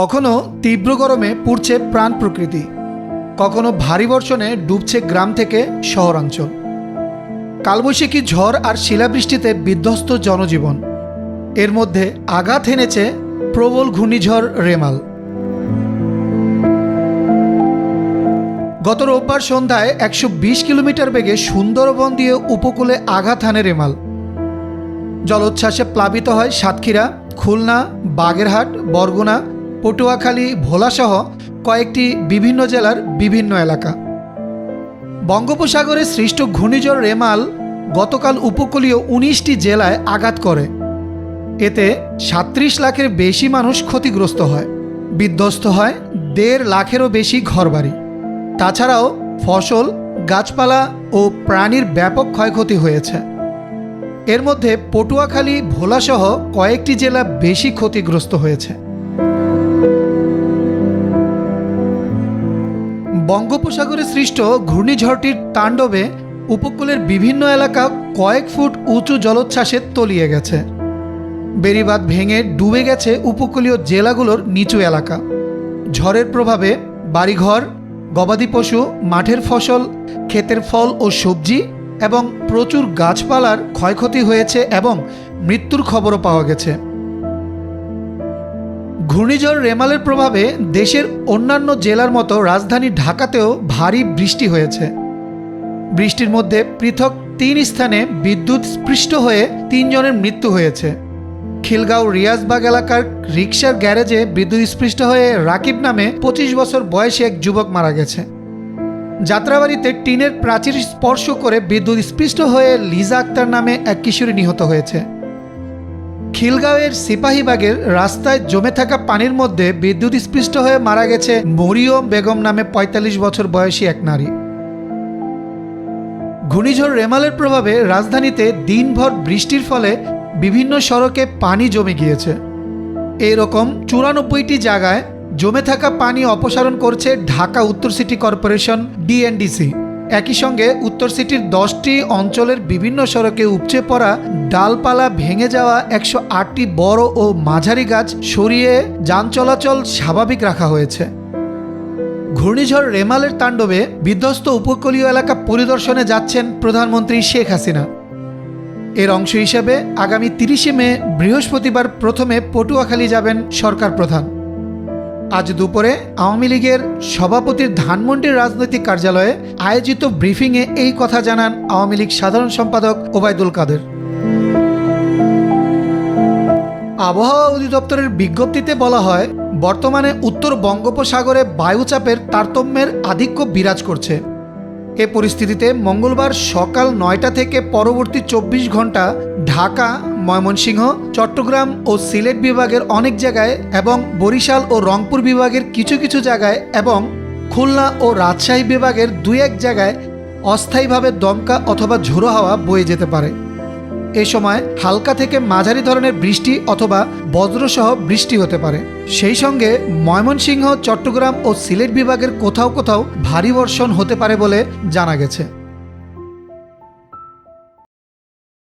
কখনো তীব্র গরমে পুড়ছে প্রাণ প্রকৃতি, কখনো ভারী বর্ষণে ডুবছে গ্রাম থেকে শহরাঞ্চল। কালবৈশাখী ঝড় আর শিলাবৃষ্টিতে বিধ্বস্ত জনজীবন। এর মধ্যে আঘাত হেনেছে প্রবল ঘূর্ণিঝড় রেমাল। গত রোববার সন্ধ্যায় একশো বিশ কিলোমিটার বেগে সুন্দরবন দিয়ে উপকূলে আঘাত হানে রেমাল। জলোচ্ছ্বাসে প্লাবিত হয় সাতক্ষীরা, খুলনা, বাগেরহাট, বরগুনা পটুয়াখালী, ভোলাসহ কয়েকটি বিভিন্ন জেলার বিভিন্ন এলাকা। বঙ্গোপসাগরে সৃষ্ট ঘূর্ণিঝড় রেমাল গতকাল উপকূলীয় উনিশটি জেলায় আঘাত করে। এতে সাত্রিশ লাখের বেশি মানুষ ক্ষতিগ্রস্ত হয়। বিধ্বস্ত হয় দেড় লাখেরও বেশি ঘরবাড়ি। তাছাড়াও ফসল, গাছপালা ও প্রাণীর ব্যাপক ক্ষয়ক্ষতি হয়েছে। এর মধ্যে পটুয়াখালী, ভোলাসহ কয়েকটি জেলা বেশি ক্ষতিগ্রস্ত হয়েছে। বঙ্গোপসাগরে সৃষ্ট ঘূর্ণিঝড়টির তাণ্ডবে উপকূলের বিভিন্ন এলাকা কয়েক ফুট উঁচু জলোচ্ছ্বাসে তলিয়ে গেছে। বেড়িবাঁধ ভেঙে ডুবে গেছে উপকূলীয় জেলাগুলোর নিচু এলাকা। ঝড়ের প্রভাবে বাড়িঘর, গবাদি পশু, মাঠের ফসল, ক্ষেতের ফল ও সবজি এবং প্রচুর গাছপালার ক্ষয়ক্ষতি হয়েছে এবং মৃত্যুর খবরও পাওয়া গেছে। ঘূর্ণিঝড় রেমালের প্রভাবে দেশের অন্যান্য জেলার মতো রাজধানী ঢাকাতেও ভারী বৃষ্টি হয়েছে। বৃষ্টির মধ্যে পৃথক তিন স্থানে বিদ্যুৎ স্পৃষ্ট হয়ে তিনজনের মৃত্যু হয়েছে। খিলগাঁও রিয়াজবাগ এলাকার রিকশার গ্যারেজে বিদ্যুৎ স্পৃষ্ট হয়ে রাকিব নামে পঁচিশ বছর বয়সী এক যুবক মারা গেছে। যাত্রাবাড়িতে টিনের প্রাচীর স্পর্শ করে বিদ্যুৎ স্পৃষ্ট হয়ে লিজা আক্তার নামে এক কিশোরী নিহত হয়েছে। খিলগাঁওয়ের সিপাহীবাগের রাস্তায় জমে থাকা পানির মধ্যে বিদ্যুৎ স্পৃষ্ট হয়ে মারা গেছে মরিয়ম বেগম নামে ৪৫ বছর বয়সী এক নারী। ঘূর্ণিঝড় রেমালের প্রভাবে রাজধানীতে দিনভর বৃষ্টির ফলে বিভিন্ন সড়কে পানি জমে গিয়েছে। এরকম চুরানব্বইটি জায়গায় জমে থাকা পানি অপসারণ করছে ঢাকা উত্তর সিটি কর্পোরেশন ডিএনডিসি একই সঙ্গে উত্তর সিটির দশটি অঞ্চলের বিভিন্ন সড়কে উপচে পড়া ডালপালা ভেঙে যাওয়া একশো আটটি বড় ও মাঝারি গাছ সরিয়ে যান চলাচল স্বাভাবিক রাখা হয়েছে। ঘূর্ণিঝড় রেমালের তাণ্ডবে বিধ্বস্ত উপকূলীয় এলাকা পরিদর্শনে যাচ্ছেন প্রধানমন্ত্রী শেখ হাসিনা। এর অংশ হিসেবে আগামী তিরিশে মে বৃহস্পতিবার প্রথমে পটুয়াখালী যাবেন সরকার প্রধান। আজ দুপুরে আওয়ামী লীগের সভাপতির ধানমন্ডির রাজনৈতিক কার্যালয়ে আয়োজিত ব্রিফিংয়ে এই কথা জানান আওয়ামী লীগ সাধারণ সম্পাদক ওবায়দুল কাদের। আবহাওয়া অধিদপ্তরের বিজ্ঞপ্তিতে বলা হয়, বর্তমানে উত্তর বঙ্গোপসাগরে বায়ুচাপের তারতম্যের আধিক্য বিরাজ করছে। এ পরিস্থিতিতে মঙ্গলবার সকাল নয়টা থেকে পরবর্তী চব্বিশ ঘণ্টা ঢাকা ময়মনসিংহ, চট্টগ্রাম ও সিলেট বিভাগের অনেক জায়গায় এবং বরিশাল ও রংপুর বিভাগের কিছু কিছু জায়গায় এবং খুলনা ও রাজশাহী বিভাগের দুই এক জায়গায় অস্থায়ীভাবে দমকা অথবা ঝোড়ো হাওয়া বয়ে যেতে পারে। এ সময় হালকা থেকে মাঝারি ধরনের বৃষ্টি অথবা বজ্রসহ বৃষ্টি হতে পারে। সেই সঙ্গে ময়মনসিংহ, চট্টগ্রাম ও সিলেট বিভাগের কোথাও কোথাও ভারী বর্ষণ হতে পারে বলে জানা গেছে।